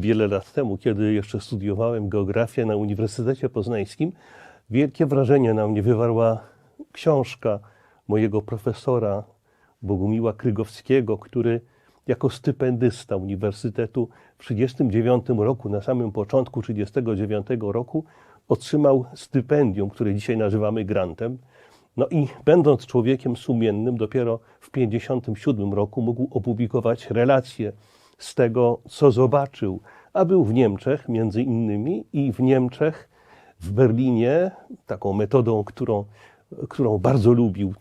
wiele lat temu, kiedy jeszcze studiowałem geografię na Uniwersytecie Poznańskim, wielkie wrażenie na mnie wywarła książka mojego profesora Bogumiła Krygowskiego, który jako stypendysta Uniwersytetu w 1939 roku, na samym początku 1939 roku, otrzymał stypendium, które dzisiaj nazywamy grantem. No i będąc człowiekiem sumiennym, dopiero w 1957 roku mógł opublikować relacje z tego, co zobaczył, a był w Niemczech między innymi i w Niemczech, w Berlinie, taką metodą, którą, którą bardzo lubił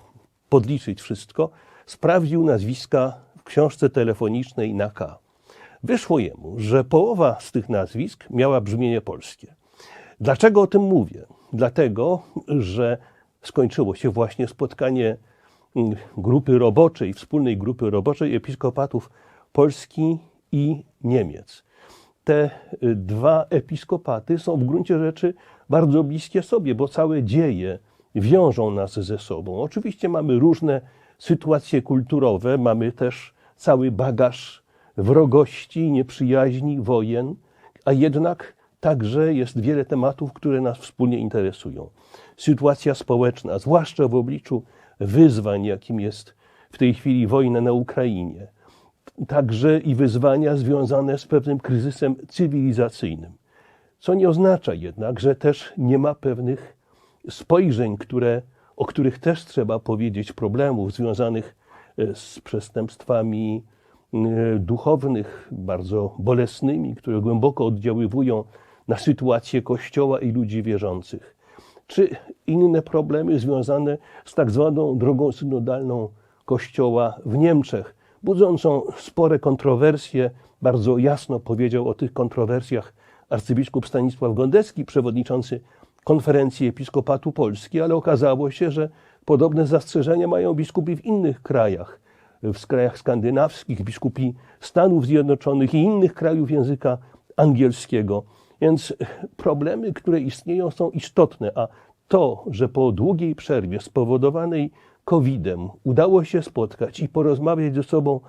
podliczyć wszystko, sprawdził nazwiska w książce telefonicznej na K. Wyszło jemu, że połowa z tych nazwisk miała brzmienie polskie. Dlaczego o tym mówię? Dlatego, że skończyło się właśnie spotkanie mm, grupy roboczej, wspólnej grupy roboczej episkopatów Polski i Niemiec. Te y, dwa episkopaty są w gruncie rzeczy bardzo bliskie sobie, bo całe dzieje wiążą nas ze sobą. Oczywiście mamy różne sytuacje kulturowe, mamy też cały bagaż wrogości, nieprzyjaźni, wojen, a jednak także jest wiele tematów, które nas wspólnie interesują. Sytuacja społeczna, zwłaszcza w obliczu wyzwań, jakim jest w tej chwili wojna na Ukrainie, także i wyzwania związane z pewnym kryzysem cywilizacyjnym. Co nie oznacza jednak, że też nie ma pewnych spojrzeń, które, o których też trzeba powiedzieć, problemów związanych e, z przestępstwami e, duchownych, bardzo bolesnymi, które głęboko oddziaływują na sytuację Kościoła i ludzi wierzących, czy inne problemy związane z tak zwaną drogą synodalną Kościoła w Niemczech, budzącą spore kontrowersje. Bardzo jasno powiedział o tych kontrowersjach arcybiskup Stanisław Gondecki, przewodniczący konferencji Episkopatu Polski, ale okazało się, że podobne zastrzeżenia mają biskupi w innych krajach, w krajach skandynawskich, biskupi Stanów Zjednoczonych i innych krajów języka angielskiego. Więc problemy, które istnieją, są istotne, a to, że po długiej przerwie spowodowanej COVID-em udało się spotkać i porozmawiać ze sobą,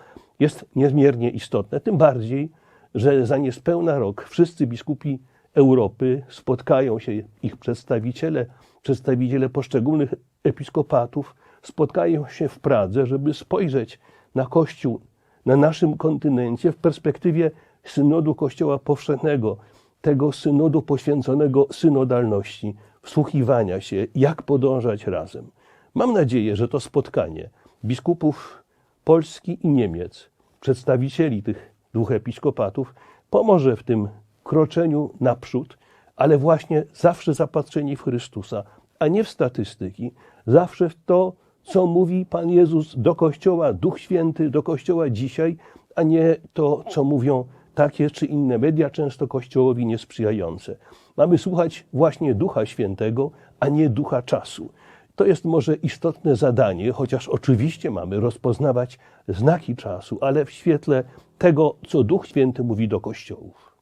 jest niezmiernie istotne. Tym bardziej, że za niespełna rok wszyscy biskupi Europy spotkają się, ich przedstawiciele, przedstawiciele poszczególnych episkopatów spotkają się w Pradze, żeby spojrzeć na Kościół na naszym kontynencie w perspektywie synodu Kościoła Powszechnego, tego synodu poświęconego synodalności, wsłuchiwania się, jak podążać razem. Mam nadzieję, że to spotkanie biskupów Polski i Niemiec, przedstawicieli tych dwóch episkopatów, pomoże w tym kroczeniu naprzód, ale właśnie zawsze zapatrzeni w Chrystusa, a nie w statystyki, zawsze w to, co mówi Pan Jezus do Kościoła, Duch Święty do Kościoła dzisiaj, a nie to, co mówią takie czy inne media, często Kościołowi niesprzyjające. Mamy słuchać właśnie Ducha Świętego, a nie Ducha czasu. To jest może istotne zadanie, chociaż oczywiście mamy rozpoznawać znaki czasu, ale w świetle tego, co Duch Święty mówi do Kościołów.